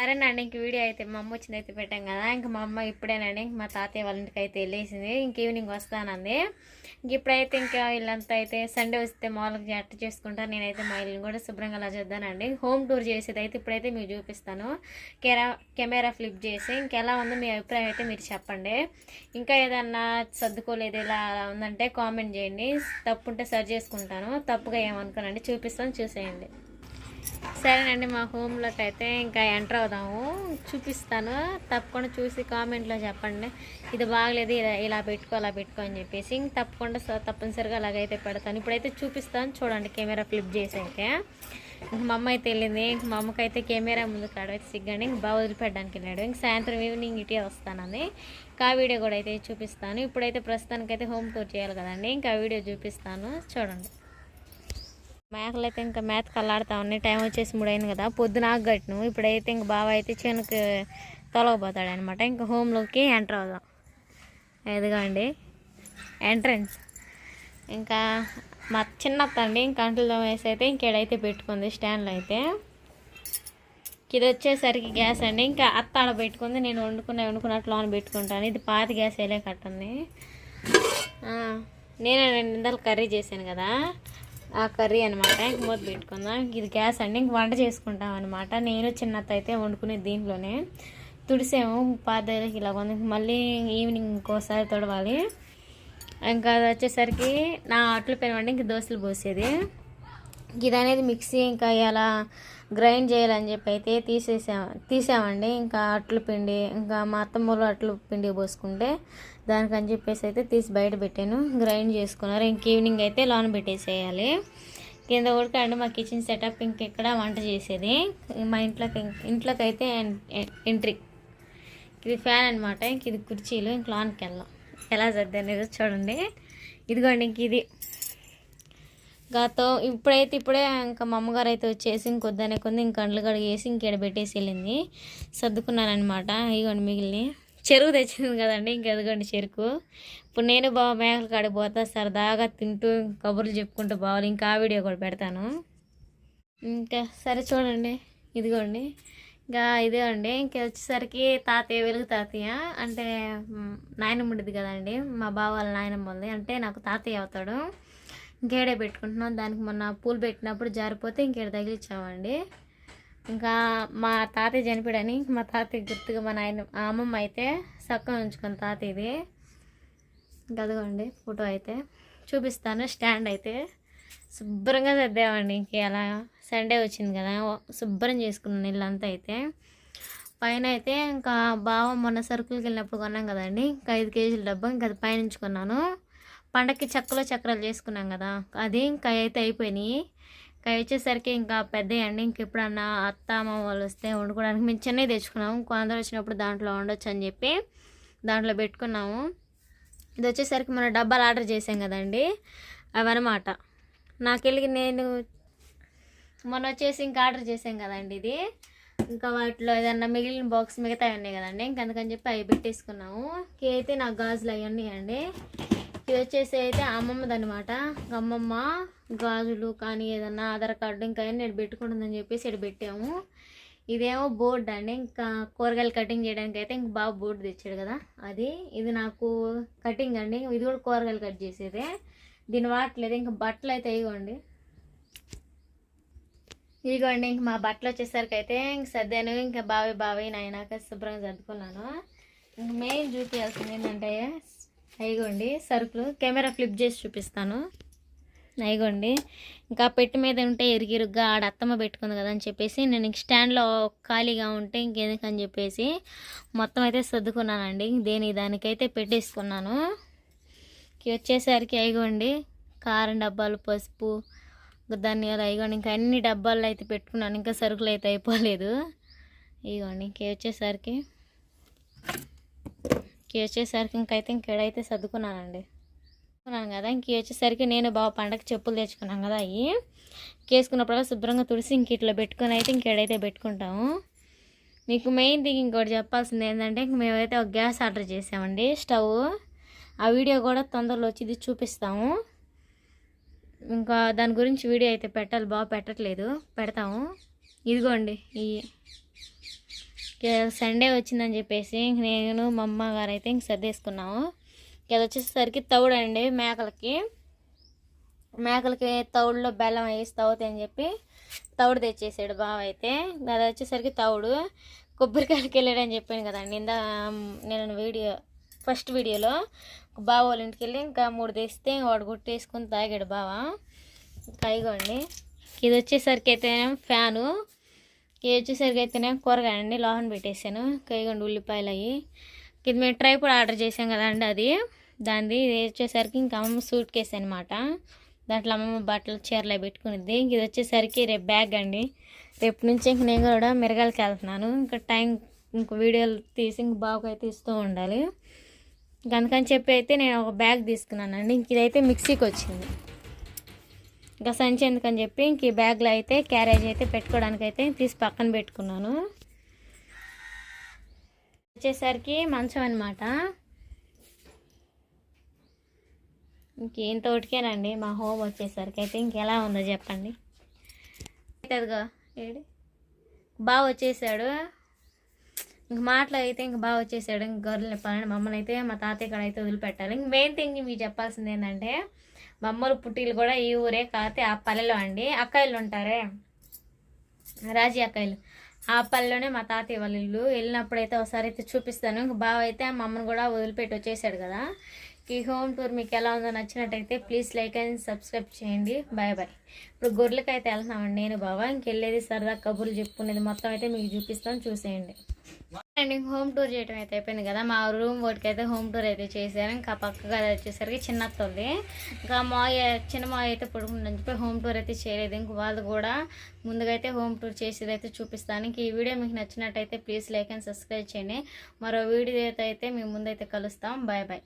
సరేనండి ఇంక వీడియో అయితే మా అమ్మ వచ్చింది అయితే పెట్టాం కదా ఇంక మా అమ్మ ఇప్పుడేనండి ఇంక మా తాతయ్య వాళ్ళ ఇంటికి అయితే వెళ్ళేసింది ఇంక ఈవినింగ్ వస్తానంది. ఇంక ఇప్పుడైతే ఇంకా వీళ్ళంతా అయితే సండే వస్తే మామూలుగా అట్ట చేసుకుంటారు నేనైతే మా ఇల్లుని కూడా శుభ్రంగా అలా చేద్దానండి. హోమ్ టూర్ చేసేది అయితే ఇప్పుడైతే మీకు చూపిస్తాను. కెరా కెమెరా ఫ్లిప్ చేసి ఇంకెలా ఉందో మీ అభిప్రాయం అయితే మీరు చెప్పండి. ఇంకా ఏదన్నా సర్దుకోలేదు ఇలా అలా ఉందంటే కామెంట్ చేయండి. తప్పు ఉంటే సరి చేసుకుంటాను. తప్పుగా ఏమనుకోనండి చూపిస్తాను చూసేయండి. సరేనండి మా హోమ్లోకి అయితే ఇంకా ఎంటర్ అవుదాము. చూపిస్తాను. తప్పకుండా చూసి కామెంట్లో చెప్పండి. ఇది బాగలేదు ఇలా ఇలా పెట్టుకో అలా పెట్టుకో అని చెప్పేసి. ఇంక తప్పకుండా తప్పనిసరిగా అలాగైతే పెడతాను. ఇప్పుడైతే చూపిస్తాను. చూడండి కెమెరా ఫ్లిప్ చేసాక ఇంక మా అమ్మ అయితే వెళ్ళింది. ఇంక మా అమ్మకి అయితే కెమెరా ముందు కాడైతే సిగ్గండి ఇంక బాగా వదిలిపెట్టడానికి వెళ్ళాడు. ఇంక సాయంత్రం ఈవినింగ్ ఇటే వస్తానని. ఇంకా వీడియో కూడా అయితే చూపిస్తాను. ఇప్పుడైతే ప్రస్తుతానికైతే హోమ్ టూర్ చేయాలి కదండి. ఇంకా వీడియో చూపిస్తాను. చూడండి. మేకలు అయితే ఇంకా మేత కల్లాడుతా ఉన్నాయి. టైం వచ్చేసి మూడైంది కదా. పొద్దున ఆగట్టును ఇప్పుడైతే ఇంక బావ అయితే చేనుకు తొలగబోతాడు అనమాట ఇంకా హోమ్లోకి ఎంటర్ అవుదాం. ఎదుగండి ఎంట్రన్స్. ఇంకా మా చిన్నత్త అండి ఇంకా అంటుల్లో వేసి అయితే ఇంకేడైతే పెట్టుకుంది స్టాండ్లో అయితే. ఇది వచ్చేసరికి గ్యాస్ అండి. ఇంకా అత్త ఆడ పెట్టుకుంది. నేను వండుకున్న వండుకున్నట్లు ఆన్ పెట్టుకుంటాను ఇది పాత గ్యాస్ వేలే కట్టుంది. నేను నేనే రెండు నిందలు కర్రీ చేశాను కదా. ఆ కర్రీ అనమాట ఇంక మూత పెట్టుకుందాం. ఇది గ్యాస్ అండి. ఇంక వంట చేసుకుంటాం అనమాట నేను చిన్నత్త అయితే వండుకునేది దీంట్లోనే. తుడిసాము పాదకి ఇలా ఉంది. మళ్ళీ ఈవినింగ్ ఇంకోసారి తొడవాలి. ఇంకా అది వచ్చేసరికి నా అట్లు పెరవండి. ఇంక దోశలు పోసేది. ఇది అనేది మిక్సీ ఇంకా ఇలా గ్రైండ్ చేయాలని చెప్పి అయితే తీసేసాం తీసామండి. ఇంకా అట్లు పిండి ఇంకా మా అత్తమ్మలు అట్లు పిండి పోసుకుంటే దానికని చెప్పేసి అయితే తీసి బయట పెట్టాను. గ్రైండ్ చేసుకున్నారు. ఇంక ఈవినింగ్ అయితే లోన్ పెట్టేసేయాలి. కింద ఉడకండి. మా కిచెన్ సెటప్ ఇంకెక్కడ వంట చేసేది? మా ఇంట్లోకి ఇంట్లోకి అయితే ఎంట్రీ. ఇది ఫ్యాన్ అనమాట ఇంక ఇది కుర్చీలు. ఇంక లోన్కి వెళ్దాం ఎలా సర్ది అనేది చూడండి. ఇదిగోండి ఇంక ఇది. గాతో ఇప్పుడైతే ఇప్పుడే ఇంకా మా అమ్మగారు అయితే వచ్చేసి ఇంకొద్దనే కొంది ఇంక అండ్లు కడిగేసి ఇంకేడ పెట్టేసి వెళ్ళింది. సర్దుకున్నానమాట ఇదిగోండి మిగిలిని చెరుకు తెచ్చింది కదండి ఇంక ఎదగండి చెరుకు. ఇప్పుడు నేను బాగా మేకలు కాడిపోతా సరదాగా తింటూ కబుర్లు చెప్పుకుంటూ బావాలి ఇంకా ఆ వీడియో కూడా పెడతాను. ఇంకా సరే చూడండి ఇదిగోండి. ఇంకా ఇదే అండి ఇంకా వచ్చేసరికి తాతయ్య వెలుగు తాతయ్య. అంటే నాయనమ్మ ఉండేది కదండి మా బావ వాళ్ళ నాయనమ్మ ఉంది. అంటే నాకు తాతయ్య అవుతాడు. ఇంకేడే పెట్టుకుంటున్నాం. దానికి మొన్న పూలు పెట్టినప్పుడు జారిపోతే ఇంకేడ తగిలిచ్చామండి. ఇంకా మా తాతయ్య చనిపోయాడని మా తాతయ్య గుర్తుగా మా నాయన అమ్మమ్మ అయితే చక్కగా ఉంచుకుని తాతయ్యది. ఇంకా ఫోటో అయితే చూపిస్తాను. స్టాండ్ అయితే శుభ్రంగా సర్దామండి. ఇంక అలా సండే వచ్చింది కదా శుభ్రం చేసుకున్నాను ఇల్లంతా అయితే. పైన అయితే ఇంకా బావ మొన్న సరుకులకి వెళ్ళినప్పుడు కొన్నాం కదండి. ఇంకా ఐదు కేజీల డబ్బా ఇంకా అది పైనుంచుకున్నాను పండక్కి చక్కలో చక్రాలు చేసుకున్నాం కదా అది ఇంకా అయితే అయిపోయినాయి. ఇంకా వచ్చేసరికి ఇంకా పెద్దవి అండి ఇంక ఎప్పుడన్నా అత్త అమ్మ వాళ్ళు వస్తే వండుకోవడానికి మేము చిన్నవి తెచ్చుకున్నాము. కొందరు వచ్చినప్పుడు దాంట్లో వండొచ్చు అని చెప్పి దాంట్లో పెట్టుకున్నాము. ఇది వచ్చేసరికి మన డబ్బాలు ఆర్డర్ చేసాం కదండి అవన్నమాట. నాకెళ్ళి నేను మొన్న వచ్చేసి ఇంకా ఆర్డర్ చేసాం కదండి ఇది. ఇంకా వాటిలో ఏదన్నా మిగిలిన బాక్స్ మిగతా ఉన్నాయి కదండి ఇంక అందుకని చెప్పి అవి పెట్టేసుకున్నాము. ఇవి అయితే నాకు గాజులు అవి ఉన్నాయండి. ఇది వచ్చేసి అయితే అమ్మమ్మది అనమాట అమ్మమ్మ గాజులు కానీ ఏదన్నా ఆధార్ కార్డు ఇంకా నేను పెట్టుకుంటుందని చెప్పేసి ఇక్కడ పెట్టాము. ఇదేమో బోర్డ్ అండి. ఇంకా కూరగాయలు కటింగ్ చేయడానికి అయితే ఇంక బాగా బోర్డు తెచ్చాడు కదా. అది ఇది నాకు కటింగ్ అండి. ఇది కూడా కూరగాయలు కట్ చేసేదే. దీని వాడట్లేదు. ఇంకా బట్టలు అయితే ఇవ్వండి ఇదిగోండి ఇంక మా బట్టలు వచ్చేసరికి అయితే ఇంక సర్దాను. ఇంకా బావి బావి నాయనాక శుభ్రంగా సర్దుకున్నాను. ఇంక మెయిన్ చూపించాల్సింది ఏంటంటే అయిగోండి సరుకులు. కెమెరా ఫ్లిప్ చేసి చూపిస్తాను. అయిగోండి ఇంకా పెట్టి మీద ఉంటే ఇరిగిరుగ్గా ఆడ అత్తమ్మ పెట్టుకుంది కదా అని చెప్పేసి నేను స్టాండ్లో ఖాళీగా ఉంటే ఇంకెందుకని చెప్పేసి మొత్తం అయితే సర్దుకున్నానండి. దేని దానికైతే పెట్టేసుకున్నాను. వచ్చేసరికి అయిగోండి కారం డబ్బాలు పసుపు ధనియాలు అయిగోండి ఇంకా అన్ని డబ్బాలు అయితే పెట్టుకున్నాను. ఇంకా సరుకులు అయితే అయిపోలేదు. ఇగోండి ఇంక వచ్చేసరికి ఇంక వచ్చేసరికి ఇంకైతే ఇంకేడైతే సర్దుకున్నానండి. సర్దుకున్నాను కదా ఇంక వచ్చేసరికి నేను బాగా పండగ చెప్పులు తెచ్చుకున్నాను కదా అవి కేసుకున్నప్పుడు శుభ్రంగా తుడిసి ఇంక ఇట్లా పెట్టుకుని అయితే ఇంకేడైతే పెట్టుకుంటాము. మీకు మెయిన్ థింగ్ ఇంకోటి చెప్పాల్సింది ఏంటంటే ఇంక మేమైతే ఒక గ్యాస్ ఆర్డర్ చేసామండి స్టవ్. ఆ వీడియో కూడా తొందరలో వచ్చి ఇది చూపిస్తాము. ఇంకా దాని గురించి వీడియో అయితే పెట్టాలి బాగా పెట్టట్లేదు పెడతాము. ఇదిగోండి ఈ సండే వచ్చిందని చెప్పేసి ఇంక నేను మా అమ్మ గారు అయితే ఇంక సర్దేసుకున్నాము. ఇక అది వచ్చేసరికి తౌడు అండి మేకలకి. మేకలకి తౌడులో బెల్లం వేసి తవ్వుతాయని చెప్పి తౌడు తెచ్చేసాడు బావ అయితే అది వచ్చేసరికి తౌడు. కొబ్బరికాయలకి వెళ్ళాడని చెప్పాను కదండి ఇందా నేను వీడియో ఫస్ట్ వీడియోలో బావ వాళ్ళ ఇంటికి వెళ్ళి ఇంకా మూడు తెస్తే వాడు గుట్టేసుకుని తాగాడు బావ. కైగోండి ఇది వచ్చేసరికి అయితే ఫ్యాను. ఇవి వచ్చేసరికి అయితేనే కూరగాయండి లోహన్ పెట్టేసాను కైగండి ఉల్లిపాయలు అవి ఇది మేము కూడా ఆర్డర్ చేసాం కదండి అది. దానిది ఇది వచ్చేసరికి ఇంకా అమ్మమ్మ సూట్ కేసు అనమాట దాంట్లో అమ్మమ్మ బట్టలు చీరలు అవి పెట్టుకునిద్ది. ఇది వచ్చేసరికి రేపు బ్యాగ్ అండి. రేపు నుంచి ఇంక నేను కూడా మిరగాలకి వెళ్తున్నాను. ఇంకా టైం ఇంక వీడియోలు తీసి ఇంక బాగుకైతే ఇస్తూ ఉండాలి. ఇంక అందుకని చెప్పి అయితే నేను ఒక బ్యాగ్ తీసుకున్నానండి. ఇంక ఇదైతే మిక్సీకి వచ్చింది. ఇంకా సంచి ఎందుకని చెప్పి ఇంక ఈ బ్యాగ్లో అయితే క్యారేజ్ అయితే పెట్టుకోవడానికి అయితే తీసి పక్కన పెట్టుకున్నాను. వచ్చేసరికి మంచం అనమాట ఇంకేంత ఒకటికేనండి మా హోమ్ వచ్చేసరికి అయితే ఇంకెలా ఉందో చెప్పండి. అదిగో బాగా వచ్చేసాడు. ఇంక మాటలు అయితే ఇంక బాగా వచ్చేసాడు. ఇంక గొర్రెలు నింపాలని మమ్మల్ని అయితే మా తాతయ్య కాడ అయితే వదిలిపెట్టాలి. ఇంక మెయిన్ థింగ్ మీకు చెప్పాల్సింది ఏంటంటే మా అమ్మలు పుట్టిలు కూడా ఈ ఊరే కాకపోతే ఆ పల్లెలో అండి. అక్కాయిలు ఉంటారే? రాజీ అక్కాయిలు ఆ పల్లెలోనే మా తాతయ్య వాళ్ళ ఇల్లు. వెళ్ళినప్పుడు అయితే ఒకసారి అయితే చూపిస్తాను. ఇంక బావ అయితే మా కూడా వదిలిపెట్టి వచ్చేసాడు కదా. ఈ హోమ్ టూర్ మీకు ఎలా ఉందో నచ్చినట్టయితే ప్లీజ్ లైక్ అండ్ సబ్స్క్రైబ్ చేయండి. Bye bye. ఇప్పుడు గొర్రెలకి అయితే వెళ్తున్నామండి నేను బావ. ఇంకెళ్ళేది సరదా కబుర్లు చెప్పుకునేది మొత్తం అయితే మీకు చూపిస్తాను. చూసేయండి. అండ్ హోమ్ టూర్ చేయడం అయితే అయిపోయింది కదా. మా రూమ్ వాటికి అయితే హోమ్ టూర్ అయితే చేశాను. ఇంకా పక్కగా వచ్చేసరికి చిన్న తొలి ఇంకా మాయ చిన్న మాయ అయితే పడుకుంటుందని చెప్పి హోమ్ టూర్ అయితే చేయలేదు. ఇంక వాళ్ళు కూడా ముందుగా అయితే హోమ్ టూర్ చేసేది అయితే చూపిస్తాను. ఇంక ఈ వీడియో మీకు నచ్చినట్టయితే ప్లీజ్ లైక్ అండ్ సబ్స్క్రైబ్ చేయండి. మరో వీడియో అయితే మీ ముందైతే కలుస్తాం. Bye bye.